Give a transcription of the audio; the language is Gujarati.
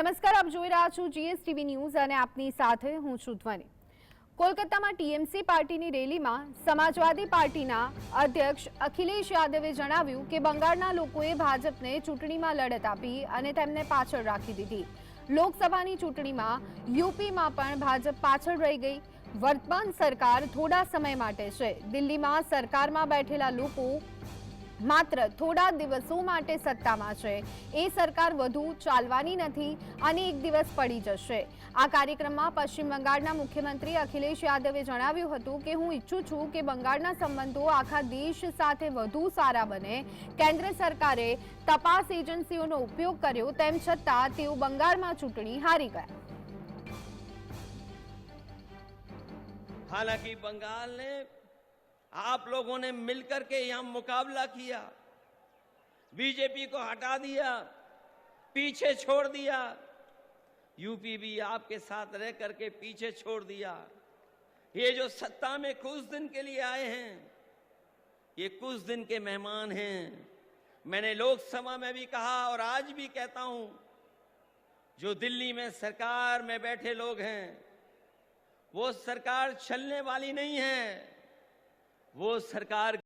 નમસ્કાર, આપ જોઈ રહ્યા છો જીએસટીવી ન્યૂઝ અને આપની સાથે હું છું ધ્વનિ. કોલકાતામાં ટીએમસી પાર્ટીની રેલીમાં સમાજવાદી પાર્ટીના અધ્યક્ષ અખિલેશ યાદવે જણાવ્યું કે બંગાળના લોકોએ ભાજપને ચૂંટણીમાં લડત આપી અને તેમને પાછળ રાખી દીધી. લોકસભાની ચૂંટણીમાં યુપીમાં પણ ભાજપ પાછળ રહી ગઈ. વર્તમાન સરકાર થોડા સમય માટે છે. દિલ્હીમાં સરકારમાં બેઠેલા લોકો માત્ર થોડા દિવસો માટે સત્તામાં છે એ સરકાર વધુ ચાલવાની નથી અને એક દિવસ પડી જશે આ કાર્યક્રમમાં પશ્ચિમ બંગાળના મુખ્યમંત્રી અખિલેશ યાદવે જણાવ્યું હતું કે હું ઈચ્છું છું કે બંગાળના સંબંધો આખા દેશ સાથે વધુ સારા બને કેન્દ્ર સરકારે તપાસ એજન્સીઓનો ઉપયોગ કર્યો તેમ છતાં તેઓ બંગાળમાં ચૂંટણી હારી ગયા हालांकि बंगाल ने आप लोगों ने मिलकर के यहाँ मुकाबला किया। बीजेपी को हटा दिया, पीछे छोड़ दिया। यूपी भी आपके साथ रह करके पीछे छोड़ दिया। ये जो सत्ता में कुछ दिन के लिए आए हैं, ये कुछ दिन के मेहमान हैं। मैंने लोकसभा में भी कहा और आज भी कहता हूँ, जो दिल्ली में सरकार में बैठे लोग हैं, वो सरकार चलने वाली नहीं है। वो सरकार